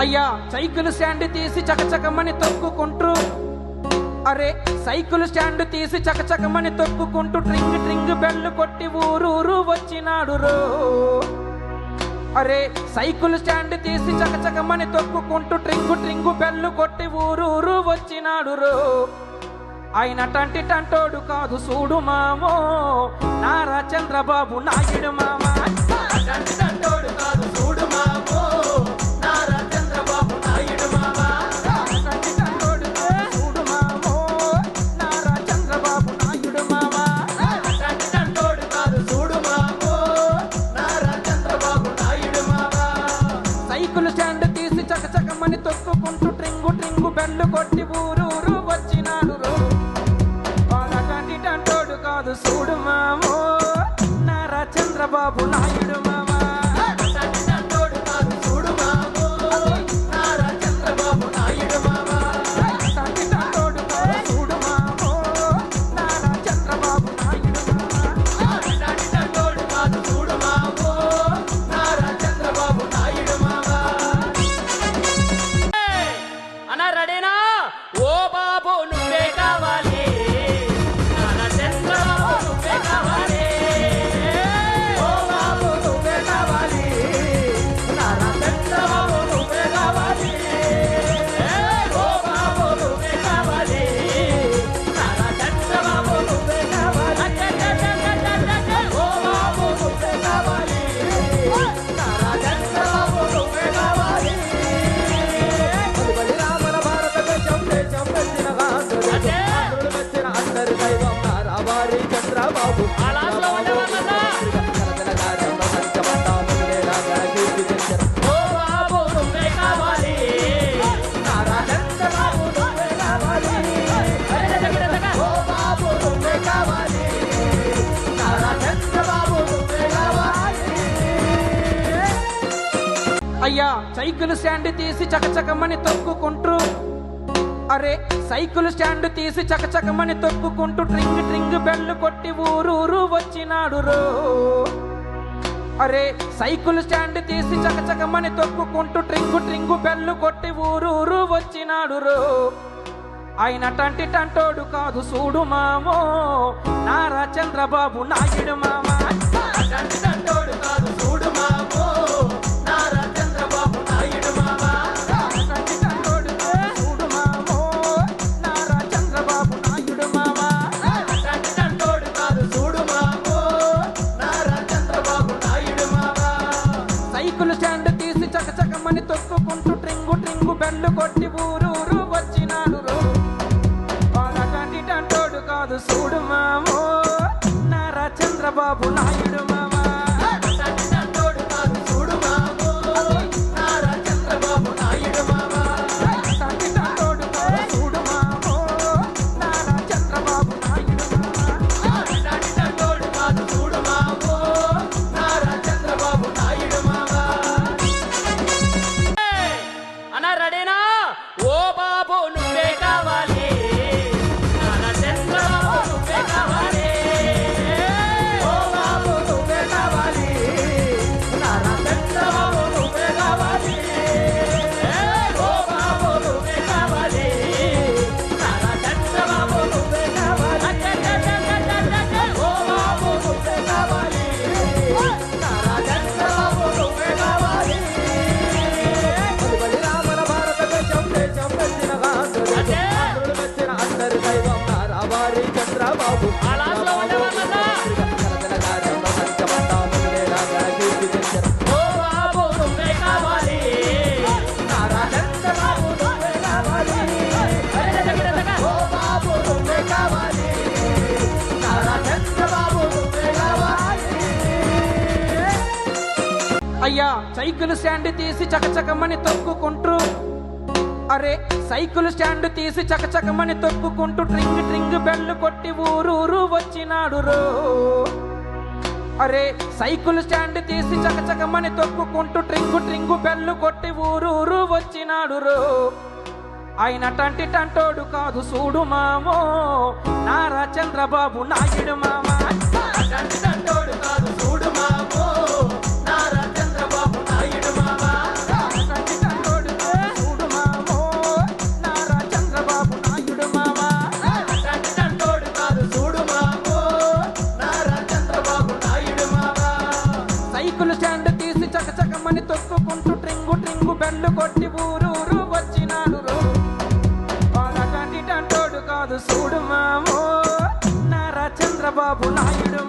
అయ్యా cycle stand తీసి చకచకమని తొక్కుకుంటూ అరే సైకిల్ స్టాండ్ తీసి చకచకమని తొక్కుకుంటూ ట్రింగ్ ట్రింగ్ బెల్ కొట్టి ఊరూరు వచ్చినాడు రో. అరే సైకిల్ స్టాండ్ తీసి చకచకమని తొక్కుకుంటూ ట్రింగు ట్రింగు బెల్లు కొట్టి ఊరూరు వచ్చినాడు రో. ఆయన టంటి టంటోడు కాదు సూడు మామో. నారా చంద్రబాబు నాయుడు మామ. చంద్రబాబు అయ్యా సైకిల్ స్టాండ్ తీసి చకచకమని తొక్కుకుంటూ అరే సైకిల్ స్టాండ్ తీసి చకచకమని తొక్కుకుంటూ ట్రింగ్ ట్రింగ్ బెల్లు కొట్టి ఊరూరు వచ్చినాడు రో. అరే సైకిల్ స్టాండ్ తీసి చకచకమని తొక్కుకుంటూ ట్రింగు ట్రింగు బెల్లు కొట్టి ఊరూరు వచ్చినాడు రో. ఆయన టంటి టంటోడు కాదు చూడు మామో. నారా చంద్రబాబు నాయుడు మామ. నాయుడు అయ్యా సైకిల్ స్టాండ్ తీసి చకచకమని తొక్కుకుంటూ అరే సైకిల్ స్టాండ్ తీసి చకచకమని తొక్కుకుంటూ ట్రింగ్ ట్రింగ్ బెల్లు కొట్టి ఊరూరు వచ్చినాడు రో. అరే సైకిల్ స్టాండ్ తీసి చకచకమని తొక్కుకుంటూ ట్రింగు ట్రింగు బెల్లు కొట్టి ఊరూరు వచ్చినాడు రో. ఆయన టంటి టంటోడు కాదు చూడు మామో. నారా చంద్రబాబు నాయుడు మామ. టంటి టంటోడు కాదు చూడు మామో. పట్టుకొని తొక్కుకుంటూ ట్రింగు ట్రింగు బెల్లు కొట్టి ఊరూరు వచ్చినాను వాళ్ళ కంటి కాదు చూడు మామో. నారా చంద్రబాబు నాయుడు